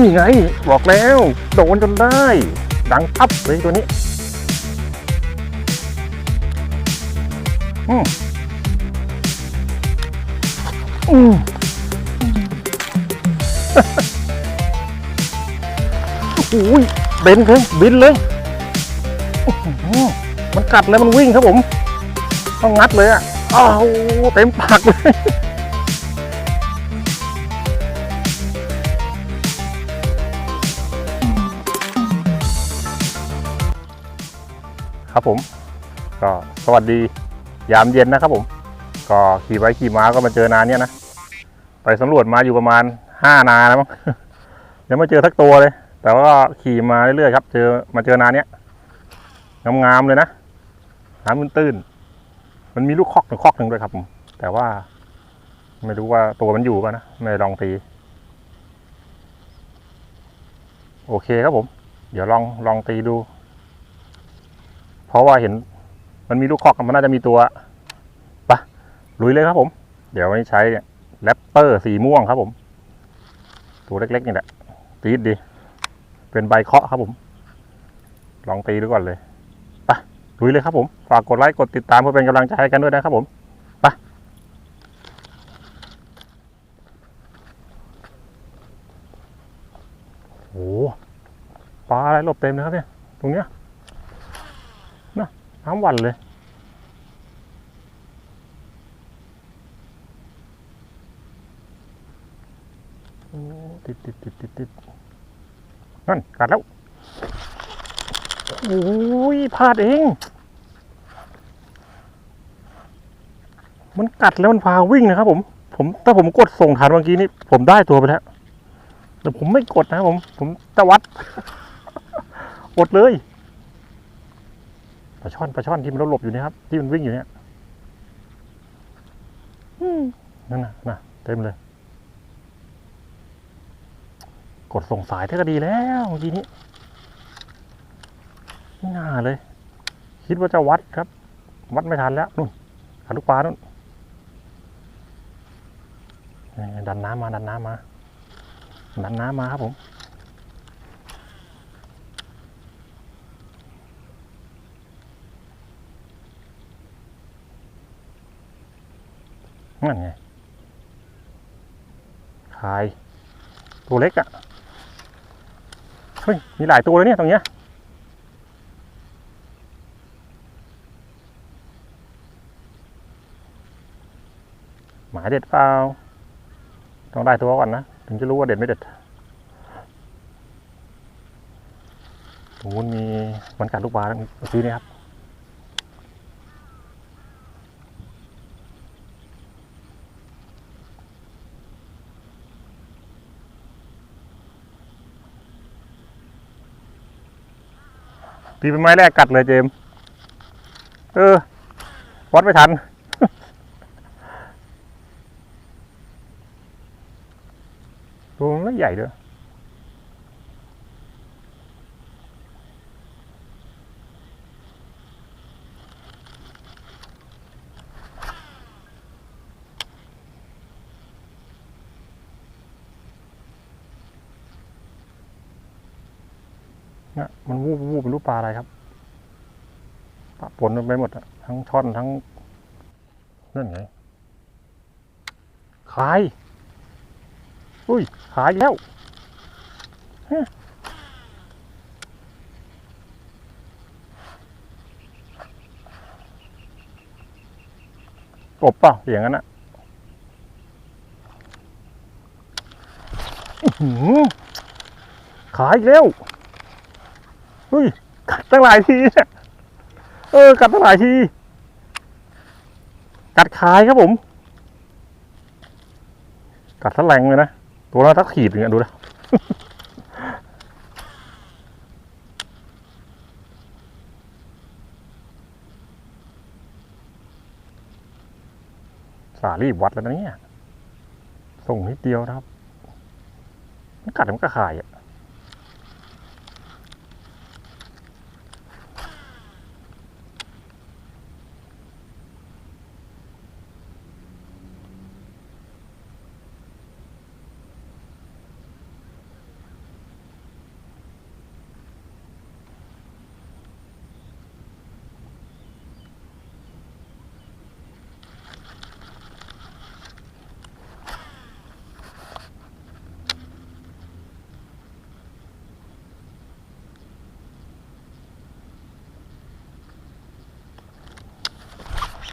นี่ไง บอกแล้ว โดนจนได้ ดังปั๊บเลยตัวนี้อืมอืมโอ้ยเบนเลยบินเลยมันกัดแล้วมันวิ่งครับผม ต้องงัดเลยอะอ้าวเต็มปากเลย ครับผม ก็สวัสดียามเย็นนะครับผม ก็ขี่ไปขี่มาก็มาเจอนาเนี่ยนะ ไปสำรวจมาอยู่ประมาณห้านาแล้วมั้งยังไม่เจอทักตัวเลย แต่ว่าขี่มาเรื่อยๆครับ เจอมาเจอนาเนี้ยงามๆเลยนะน้ำตื้นๆมันมีลูกคอกหนึ่งคอกหนึ่งด้วยครับผมแต่ว่า ไม่รู้ว่าตัวมันอยู่ป่ะนะไม่ลองตี โอเคครับผม เดี๋ยวลองลองตีดู เพราะว่าเห็นมันมีลูกคอกมันน่าจะมีตัวไปะลุยเลยครับผม เดี๋ยววันนี้ใช้แรปเตอร์สีม่วงครับผม ตัวเล็กๆนี่แหละตีดดี เป็นใบเคาะครับผม ลองตีดูก่อนเลยไปลุยเลยครับผม ฝากกดไลค์กดติดตามเพื่อเป็นกำลังใจให้กันด้วยนะครับผมไปโอ้โหปลาอะไรหลบเต็มเลยครับเนี่ย ตรงเนี้ย นะน้ำหวันเลย ติดติดติดติดติดนั่นกัดแล้ว โอ้ยพลาดเอง มันกัดแล้วมันพาวิ่งนะครับผม ผมถ้าผมกดส่งฐานเมื่อกี้นี่ผมได้ตัวไปแล้ว แต่ผมไม่กดนะครับผม ผมจะวัด อดเลย ปลาช่อนปลาช่อนที่มันหลบอยู่เนี่ยครับ ที่มันวิ่งอยู่เนี่ยอืมนั่นน่ะน่ะเต็มเลย กดส่งสายเท่าก็ดีแล้วเมื่อกี้นี้ไม่น่าเลย คิดว่าจะวัดครับ วัดไม่ทันแล้วนู่นขาลูกปลานู่นนี่ดันน้ำมาดันน้ำมาดันน้ำมาครับผม นั่นไงคาย ตัวเล็กอะ่ะ เฮ้ย มีหลายตัวเลยเนี่ยตรงเนี้ย หมายเด็ดเปล่า ต้องได้ตัวก่อนนะ ถึงจะรู้ว่าเด็ดไม่เด็ดตรงนู้นมีมันกัดลูกปลาเมื่อนี้ครับ ตีเป็นไม้แรกกัดเลยเจม เออ วัดไม่ทัน ตัวมันใหญ่ด้วยมันวูบวูบเป็นรูปป ลาอะไรครับปะปนกันไปหมดอะทั้งช่อนทั้งนั่นไงขาย อุ้ย ขายอีกแล้วฮะกบเปล่าเสียงนั้นอะอื้อหือขายอีกแล้วอุ้ยกัด ตั้งหลายทีเออ กัดตั้งหลายที กัดขายครับผม กัดทะแรงเลยนะ ตัวละทักขีดอย่างเงี้ยดูนะสารีบวัดแล้วนะเนี่ย ส่งนิดเดียวนะครับ มันกัดมันก็ขายอะ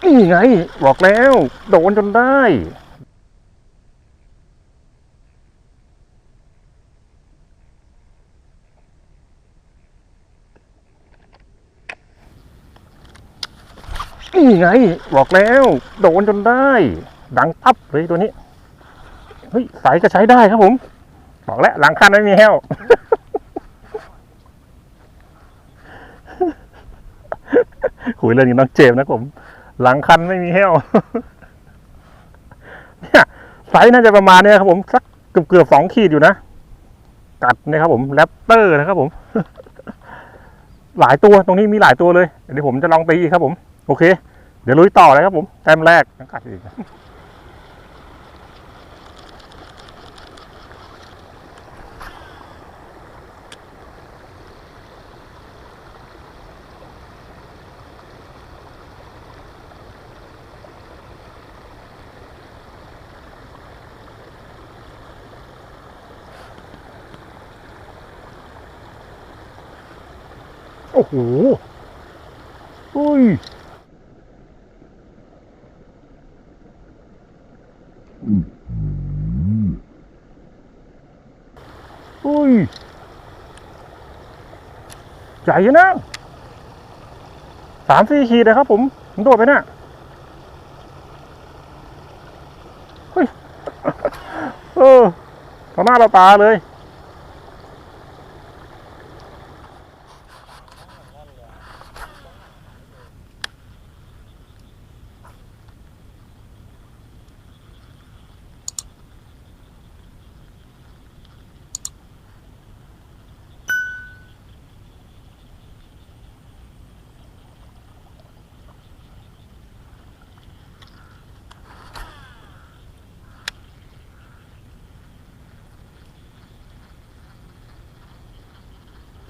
นี่ไง บอกแล้ว โดนจนได้นี่ไง บอกแล้ว โดนจนได้ ดังปั๊บเลยตัวนี้ เฮ้ย สายก็ใช้ได้ครับผม บอกแล้วหลังคันไม่มีแห้วคุยเรื่องนี้น้องเจมนะผม หลังคันไม่มีแห้วเนี่ยไซส์น่าจะประมาณเนี้ยครับผมสักเกือบเกือบสองขีดอยู่นะ กัดนะครับผมแรปเตอร์นะครับผม หลายตัวตรงนี้มีหลายตัวเลย เดี๋ยวผมจะลองตีกครับผม โอเค เดี๋ยวลุยต่อเลยครับผมแต้มแรกกัดอีก โอ้โหอุ้ยอุ้ยใหญ่นะสามสี่ขีดนะครับผมผมโดดไปนะ่ะเฮ้ยเออต่อหน้าเราตาเลย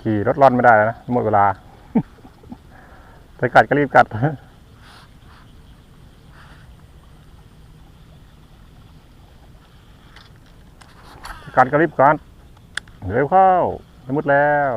ขี่รถร่อนไม่ได้แล้วนะหมดเวลาจะกัดก็รีบกัดไปกัดก็รีบกัดเร็วเข้าไม่มุดแล้ว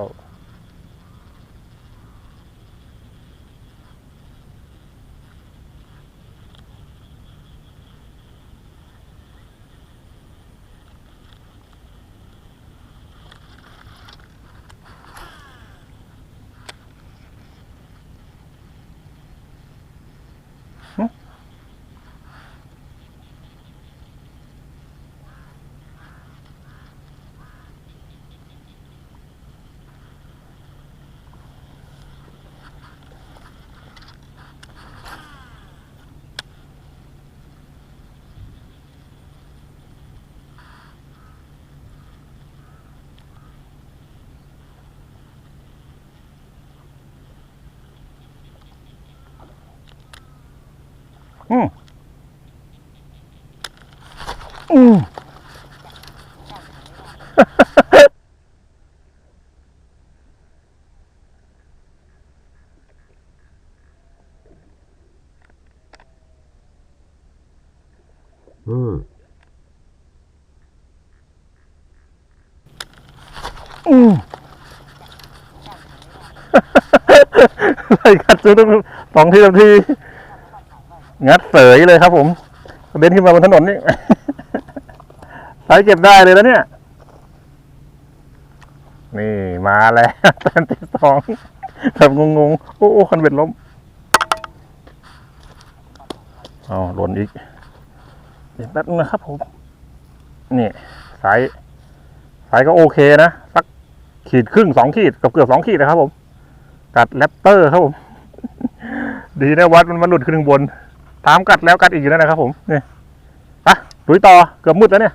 อืมอืมอืมไล่กัดจนต้องสองทีสามที งัดเสยเลยครับ ผมเด็นขึ้นมาบนถนนนี่ สายเก็บได้เลยแล้วเนี่ย นี่มาแล้วแต้มที่สองแบบงงๆ โอ้โอ้คันเบ็ดล้มเอหล่นอีกเดี๋ยวแป๊บนึงนะครับผม นี่สายสายก็โอเคนะ สักขีดครึ่งสองขีดกือบเกือบสองขีดนะครับผม กัดแรปเตอร์ครับผม ดีนะวัดมันมาหลุดขึ้นข้างบน ตามกัดแล้วกัดอีกอยู่นั่นนะครับผมนี่ไปลุยต่อเกือบมืดแล้วเนี่ย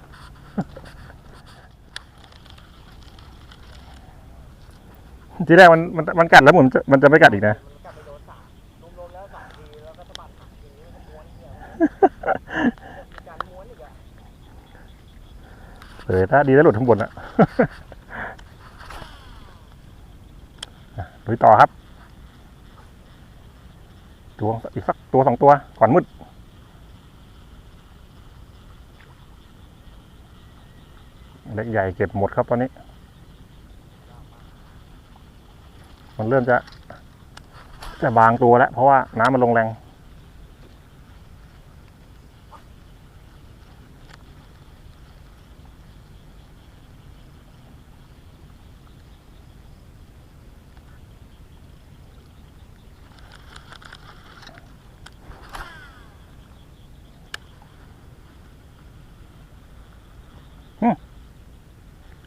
ทีแรกมันมันมันกัดแล้วเหมือนจะมันจะไม่กัดอีกนะเออถ้าดีแล้วหลุดข้างบนอะอะลุยต่อครับ ตัวอีกสักตัวสองตัวก่อนมืดเล็กใหญ่เก็บหมดครับตอนนี้ มันเริ่มจะจะบางตัวแล้ว เพราะว่าน้ำมันลงแรง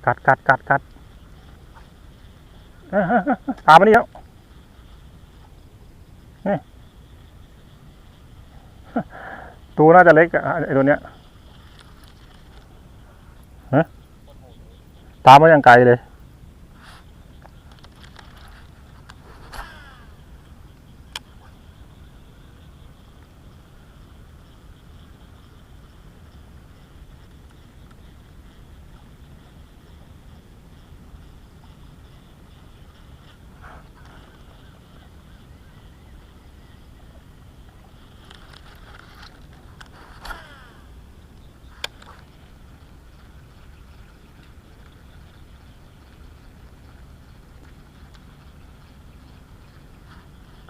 กัดกัดกัดกัดตามมานี่แล้วตัวน่าจะเล็กอะไอ้ตัวเนี้ยฮะตามมาอย่างไกลเลย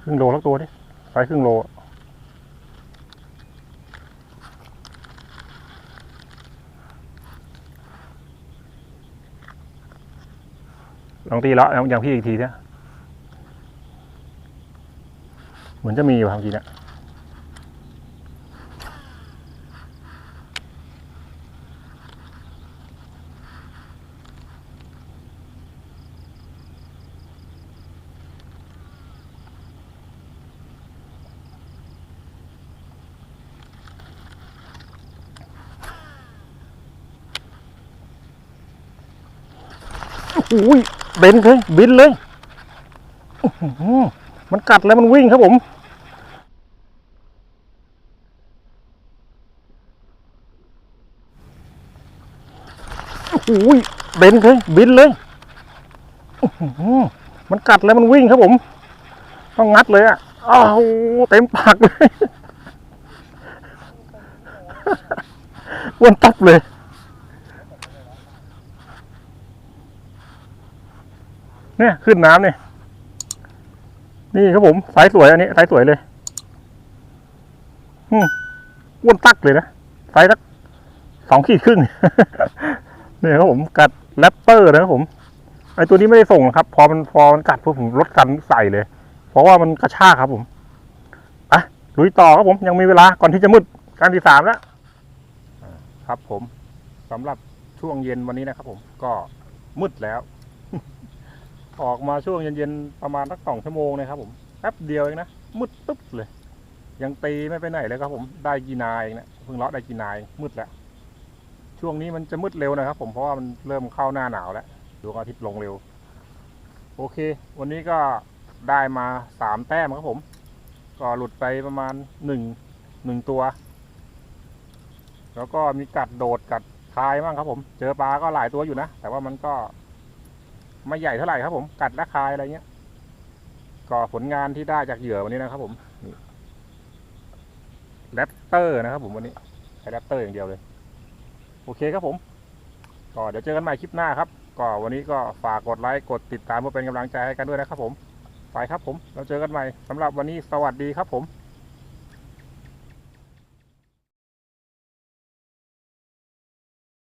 รึ่งโลแล้วตัวดิไซส์ครึ่งโลลองตีละอย่างอย่างพี่อีกทีเนี่ยเหมือนจะมีอยู่ครับทีเนี่ย อุ้ยเบนเลยบินเลยมันกัดแล้วมันวิ่งครับผมอุ้ยเบนเลยบินเลยมันกัดแล้วมันวิ่งครับผม ต้องงัดเลยอะอ้าวเต็มปากเลยอ้วนตับเลย เนี่ยขึ้นน้ำเนี่ย นี่ครับผมสายสวยอันนี้สายสวยเลยอืมอ้วนตักเลยนะสายสักสองขีดครึ่งเนี่ยครับผมกัดแรปเปอร์นะครับผมไอตัวนี้ไม่ได้ส่งครับ พอมันพอมันกัดพวกผมลดกันใส่เลย เพราะว่ามันกระชากครับผมอะลุยต่อครับผมยังมีเวลาก่อนที่จะมืดการที่สามแล้วครับผมสำหรับช่วงเย็นวันนี้นะครับผมก็มืดแล้ว ออกมาช่วงเย็นๆประมาณสักสองชั่วโมงนะครับผมแป๊บเดียวเองนะมืดปึ๊บเลย ยังตีไม่ไปไหนเลยครับผมได้กีนายเองนะเพิ่งเลาะได้กีนายมืดแล้วช่วงนี้มันจะมืดเร็วนะครับ ผมเพราะว่ามันเริ่มเข้าหน้าหนาวแล้วดวงอาทิตย์ลงเร็ว โอเค วันนี้ก็ได้มาสามแต้มครับผม ก็หลุดไปประมาณหนึ่งหนึ่งตัว แล้วก็มีกัดโดดกัดคายบ้างครับผม เจอปลาก็หลายตัวอยู่นะ แต่ว่ามันก็ ไม่ใหญ่เท่าไหร่ครับผมกัดและคายอะไรเงี้ยก็ผลงานที่ได้จากเหยื่อวันนี้นะครับผมแรปเตอร์นะครับผมวันนี้ใช้แรปเตอร์อย่างเดียวเลย โอเคครับผม ก็เดี๋ยวเจอกันใหม่คลิปหน้าครับ ก็วันนี้ก็ฝากกดไลค์กดติดตามเพื่อเป็นกำลังใจให้กันด้วยนะครับผม ไปครับผม เราเจอกันใหม่สำหรับวันนี้สวัสดีครับผม